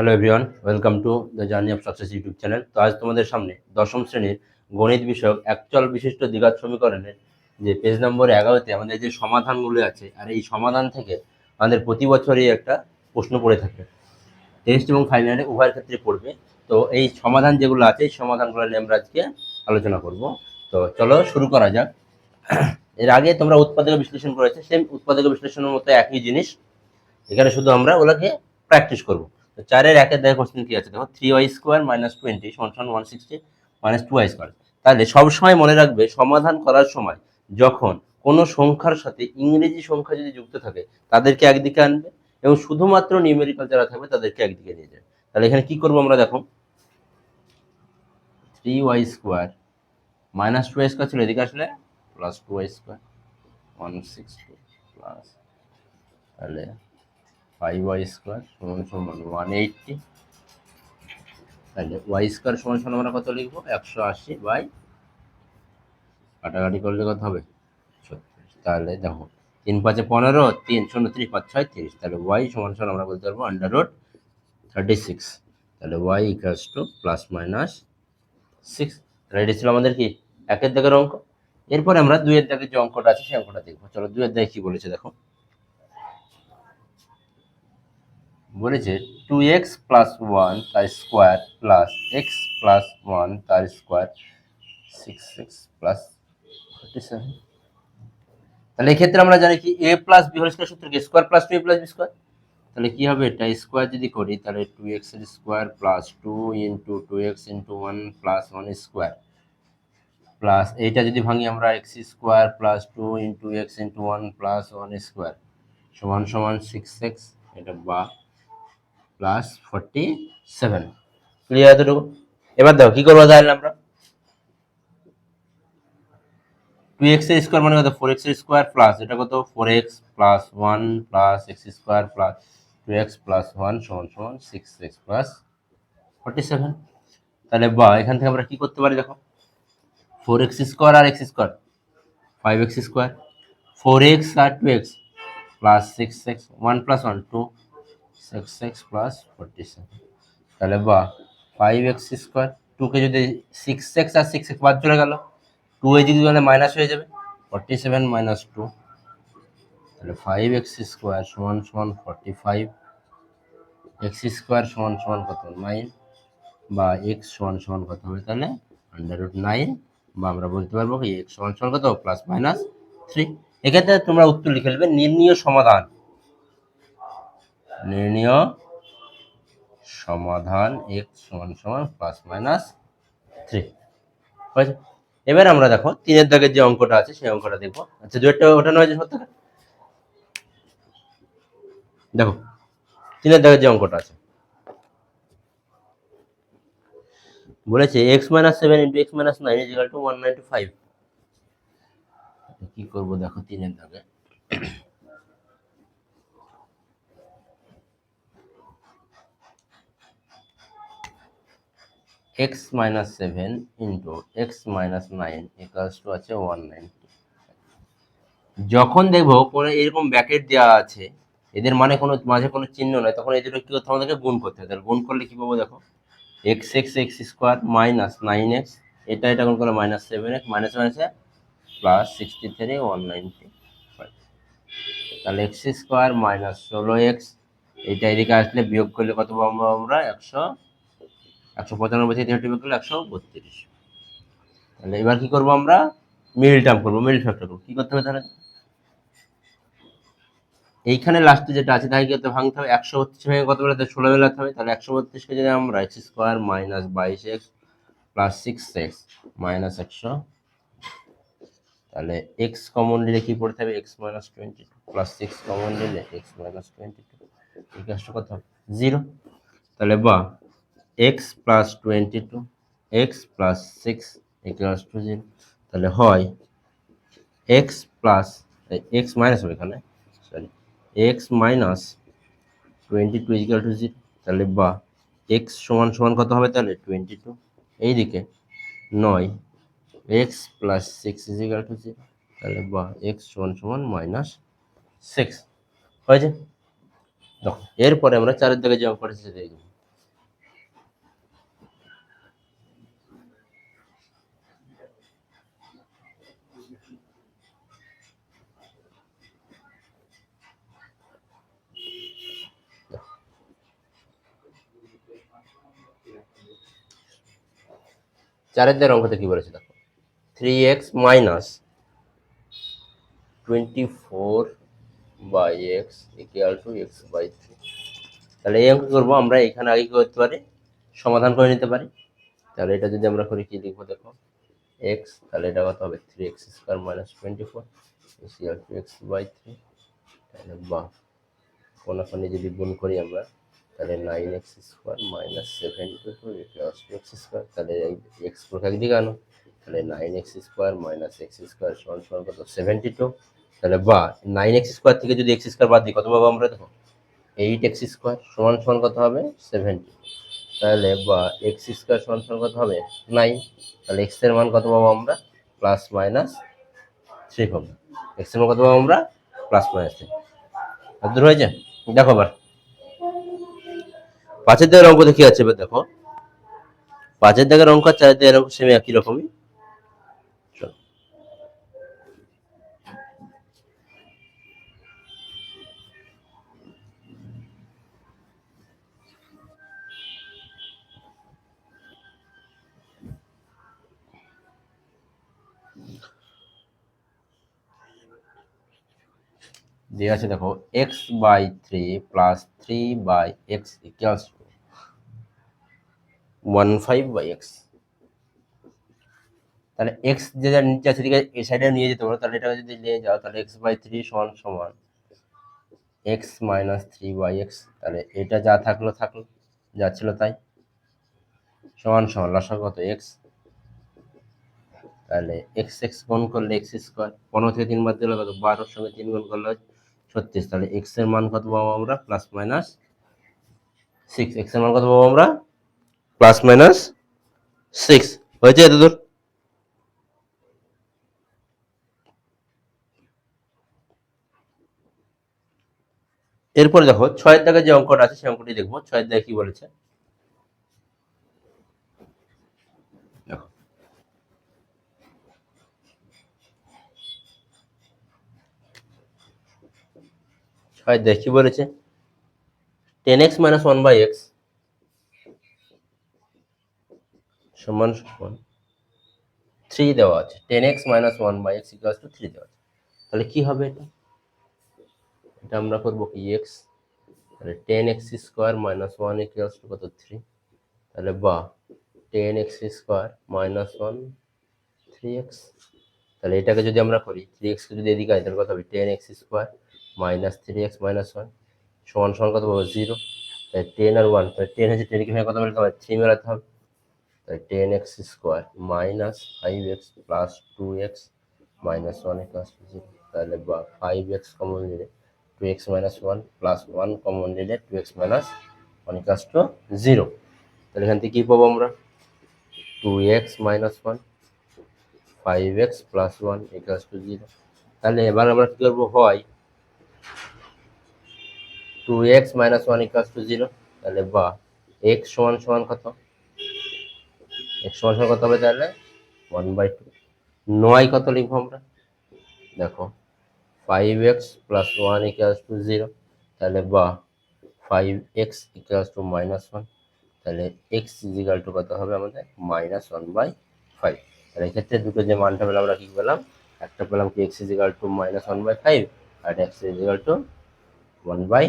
Hello everyone welcome to the journey of success YouTube channel তো আজ তোমাদের সামনে দশম শ্রেণির গণিত বিষয়ক একচল বিশিষ্ট দ্বিঘাত সমীকরণের যে পেজ নম্বর এগারোতে আমাদের যে সমাধানগুলো আছে, আর এই সমাধান থেকে আমাদের প্রতি বছরই একটা প্রশ্ন পড়ে থাকে। টেস্ট এবং ফাইনালে উভয়ের ক্ষেত্রে পড়বে। তো এই সমাধান যেগুলো আছে, এই সমাধানগুলো নিয়ে আমরা আজকে আলোচনা করব। তো চলো শুরু করা যাক। এর আগে তোমরা উৎপাদক বিশ্লেষণ করেছে সেম উৎপাদক বিশ্লেষণের মতো একই জিনিস। এখানে শুধু আমরা ওগুলোকে প্র্যাকটিস করব। তো চারের একের দেখো কোশ্চেন কি আছে? দেখো three y square minus twenty সমান one sixty minus two y square তাহলে সবসময় মনে রাখবে, সমাধান করার সময় যখন কোনো সংখ্যার সাথে ইংরেজি সংখ্যা যদি যুক্ত থাকে, তাদেরকে একদিকে আনবে এবং শুধুমাত্র নিউমেরিক্যাল যারা থাকবে, তাদেরকে একদিকে নিয়ে যাবে। তাহলে এখানে কি করব আমরা দেখো? Three y square minus two y square ছিল এদিকে আসলে plus two y square one sixty plus তাহলে ফাইভ ওয়াই স্কোয়ার সমান সমান ওয়ান এইটটি তাহলে ওয়াই স্কোয়ার সমান সমান আমরা কত লিখব? একশো আশি বাই কাটাকাটি করলে কত হবে? ছত্রিশ। তাহলে দেখো, তিন পাঁচে পনেরো, তিন শূন্য ত্রিশ, পাঁচ ছয় তিরিশ। তাহলে ওয়াই সমান সমান আমরা বলতে পারব আন্ডার রোড থার্টি সিক্স তাহলে y equals to plus minus six তাহলে এটি ছিল আমাদের কি? একের দাগের অঙ্ক। এরপরে আমরা দুইয়ের দাগের যে অঙ্কটা আছে সেই অঙ্কটা দেখব। চলো দুইয়ের দাগে কি বলেছে দেখো। বলেছে টু এক্স প্লাস ওয়ান তার square plus x plus one তার square six six plus forty seven তাহলে এক্ষেত্রে আমরা জানি কি a plus b whole square সূত্র কি square plus two a plus b square তাহলে কি হবে? এটা স্কোয়ার যদি করি, তাহলে টু এক্সের square plus two into two x into one plus one square plus এইটা যদি ভাঙি আমরা x square plus two into x into one plus one square সমান সমান সিক্স এক্স এটা বা প্লাস ফর্টি সেভেন ক্লিয়ার এতটুকু এবার দেখো, কি করব তাহলে আমরা? টু এক্সের স্কোয়ার মানে কত? ফোর এক্সের স্কোয়ার প্লাস এটা কত? Four x plus one plus x square plus two x plus one সমান সমান six x plus forty seven তাহলে বা, এখান থেকে আমরা কি করতে পারি দেখো? ফোর এক্স স্কোয়ার আর x square five x square four x আর two x plus six x one plus one two six x plus forty seven তাহলে বা ফাইভ এক্স স্কোয়ার টুকে যদি সিক্স এক্স আর সিক্স এক্স বাদ চলে গেল two এ যদি মানে মাইনাস হয়ে যাবে ফর্টি সেভেন মাইনাস টু তাহলে ফাইভ এক্স স্কোয়ার সমান সমান ফর্টি ফাইভ এক্স স্কোয়ার সমান সমান কত? নাইন বা এক্স সমান সমান কত হবে তাহলে আন্ডার রুট নাইন বা আমরা বলতে পারব কি এক্স সমান সমান কত? প্লাস মাইনাস থ্রি এক্ষেত্রে তোমরা উত্তর লিখে নেবে, নির্ণীয় সমাধান। নির্ণীয় সমাধান এক্স সমান সমান প্লাস মাইনাস থ্রি হয়েছে? এবার আমরা দেখো, তিনের দাগের যে অঙ্কটা আছে, সেই অঙ্কটা দেখব। আচ্ছা দুয়েরটা ওঠানো হয়েছে, সত্য দেখো, তিনের দাগের যে অঙ্কটা আছে। বলেছে x minus seven into x minus nine is equal to one ninety five কি করব দেখো, তিনের দাগে? X minus seven into x minus nine equals to আছে ওয়ান নাইনটি যখন দেখব কোনো এরকম ব্যাকেট দেওয়া আছে, এদের মানে কোনো, মাঝে কোনো চিহ্ন নয় তখন এদের কী করতে আমাদেরকে গুণ করতে হবে। তাহলে গুণ করলে কী পাবো দেখো? X x x square minus nine x এটা এটা গুণ করলে মাইনাস সেভেন এক্স মাইনাস মাইনাসে plus sixty three one ninety তাহলে এক্স স্কোয়ার মাইনাস ষোলো এক্স এইটা এদিকে আসলে বিয়োগ করলে কত পাবো আমরা? একশো একশো পঁচানব্বই থেকে তিনটি বিয়োগ করলে একশো বত্রিশ। তাহলে এবার কি করব আমরা? মিল টার্ম করব, মিল ফ্যাক্টর করব। কী করতে হবে তাহলে? এইখানে লাস্টে যেটা আছে তাকে করতে ভাঙতে হবে। একশো বত্রিশ ভেঙে কত বেলাতে ষোলো বেলাতে হবে। তাহলে একশো বত্রিশকে যদি আমরা এক্স স্কোয়ার মাইনাস বাইশ x plus six x minus একশো, তাহলে এক্স কমন নিলে কি পড়তে হবে? X minus twenty two plus six common নিলে এক্স মাইনাস টোয়েন্টি টু কত হবে। জিরো তাহলে বা x plus twenty two x plus six equals to zero তাহলে হয় এক্স প্লাস এক্স মাইনাস হবে এখানে sorry x minus twenty two equal to zero তাহলে বা এক্স সমান সমান কত হবে তাহলে টোয়েন্টি টু এইদিকে নয় x plus six equal to zero তাহলে বা এক্স সমান সমান মাইনাস সিক্স হয়েছে? দেখো, এরপরে আমরা চারের দিকে যে অঙ্কটা সেটা দেখব। চারের দেওয়ার অঙ্কতে কি বলেছে দেখো? Three x minus twenty four by x equal to x by three তাহলে এই অঙ্ক করব, আমরা এখানে আগে কি করতে পারি? সমাধান করে নিতে পারি। তাহলে এটা যদি আমরা করি, কি লিখব দেখো? এক্স তাহলে এটা কত হবে? Three x square minus twenty four equal to x by three তাহলে বা কোনাখানি যদি গুণ করি আমরা তাহলে nine x square minus equal to x square তাহলে এক্স প্রকার একদিকে আনো। তাহলে nine x square minus x square সমান সমান কত? সেভেন্টি টু তাহলে বা নাইন এক্স স্কোয়ার থেকে যদি এক্স স্কোয়ার বাদ দিই, কত পাবো আমরা দেখো? এইট এক্স স্কোয়ার সমান সমান কত হবে? সেভেন্টি তাহলে বা এক্স স্কোয়ার সমান সমান কত হবে? নাইন তাহলে এক্সের মান কত পাবো আমরা? প্লাস মাইনাস থ্রি পাবো। এক্সের মান কত পাবো আমরা? প্লাস মাইনাস থ্রি দূর হয়েছে দেখো আবার। পাঁচের দিকের অঙ্ক দেখি আছে এবার দেখো? পাঁচের দিকের অঙ্ক আর চারের দিকের অঙ্ক সেম একই রকমই। আছে দেখো x by three plus three by x equals to one five by x তাহলে এক্স যে যার নিচে আছে সেদিকে এই সাইডে নিয়ে যেতে পারো, তাহলে এটাকে যদি নিয়ে যাও, তাহলে এক্স বাই থ্রি সমান সমান x minus three by x তাহলে এটা যা থাকল থাকল, যা ছিল তাই। সমান সমান লসা এক্স তাহলে এক্স এক্স গুণ করলে এক্স স্কোয়ার পনেরো থেকে তিন বাদ দিলে কত, বারোর সঙ্গে তিন গুণ করলে ছত্রিশ। তাহলে এক্সের মান কত পাবো আমরা? প্লাস মাইনাস সিক্স এক্সের মান কত পাবো আমরা? Plus minus six. হয়েছে এত দূর? এরপর দেখো, ছয়ের দাগে যে অঙ্কটা আছে সেই অঙ্কটি দেখব। ছয়ের দাগে কি বলেছে? দেখো। দাগে কি বলেছে? Ten x minus one by x. সমান সমান থ্রি দেওয়া আছে। Ten x minus one by x equals to three দেওয়া আছে। তাহলে কি হবে এটা? এটা আমরা করব কি? এক্স তাহলে ten x square minus one equals to কত? থ্রি তাহলে বা ten x square minus one three x তাহলে এটাকে যদি আমরা করি থ্রি এক্সকে যদি এদিকে আনি, তাহলে কত হবে? Ten x square minus three x minus one সমান সমান কত পাবো জিরো তাই টেন আর ওয়ান তাহলে টেন হচ্ছে টেনকে কত মেলাতে হবে? থ্রি মেলাতে হবে। তাই ten x square minus five x plus two x minus one two zero তাহলে বা ফাইভ এক্স কমন নিলে two x minus one plus one common নিলে two x minus one equals to zero তাহলে এখান থেকে কী পাবো আমরা? Two x minus one five x plus one equals to zero তাহলে এবার আমরা কী করব? হয় two x minus one equals to zero তাহলে বা এক্স সমান সমান কত? এক্স সমান সমান কত হবে তাহলে? ওয়ান বাই টু নয় কত লিখব আমরা? দেখো five x plus one equals to zero তাহলে বা five x equals to minus one তাহলে এক্স ইজিক্যাল টু কত হবে আমাদের? মাইনাস ওয়ান বাই ফাইভ তাহলে এক্ষেত্রে দুটো যে মানটা পেলাম, আমরা কী পেলাম? একটা পেলাম কি x is equal to minus one by five R x ইজিক্যাল টু ওয়ান বাই